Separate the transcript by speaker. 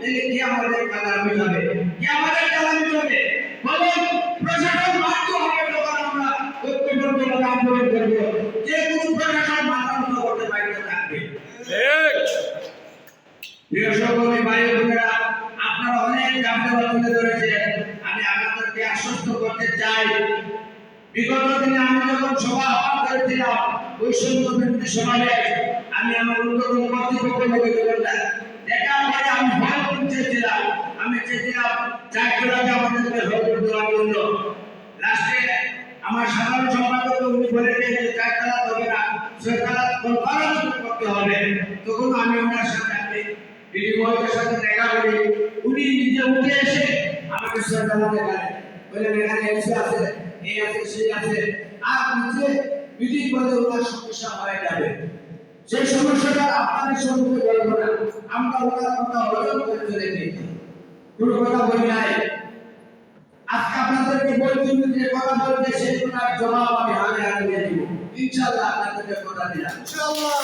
Speaker 1: তাহলে কে আমাদের কাদা মিটাবে। কে আমাদের কাদা মিটাবে। বলুন প্রশাসন বাধ্য হবে যখন আমরা ঐক্যবদ্ধভাবে আন্দোলন করব। যে কোনো প্রশাসন মাথা উঁচু করতে বাধ্য থাকবে। প্রিয় সহকর্মী ভাই বোনেরা আপনারা অনেক দাবিদাবা তুলে ধরেছেন। আমি আপনাদেরকে আশ্বস্ত করতে চাই। বিগত দিনে আমি যখন সভা আহ্বান করেছিলাম বিরোধী সমাবেশ আমি আমার উদ্যোগী কর্তৃপক্ষ দেখা পরে আমি চেয়েছিলাম, আমি চেয়েছিলাম হল দেওয়ার জন্য। লাস্টে আমার সাধারণ সম্পাদক উনি বলেছেন যে হবে না করতে হবে। তখন আমি ওনার সাথে, আমি সাথে দেখা করি। উনি নিজে উঠে এসে আমাকে দেখালেন। বললেন, এখানে এসে আছে এই আছে সেই আছে। আর ওনার সমস্যা হয়ে যাবে। সেই সমস্যাটা আপনাদের সম্মুখে বলব না। আমরা ওনার কথা অর্জন করতে দেখি কোনো কথা বলি নাই। আজকে আপনাদেরকে বলছি যে কথা বলতে সেগুলোর জবাব আমি হাতে হাতে দিয়ে দিব। ইনশাআল্লাহ আপনাদেরকে কথা দিলাম। ইনশাআল্লাহ।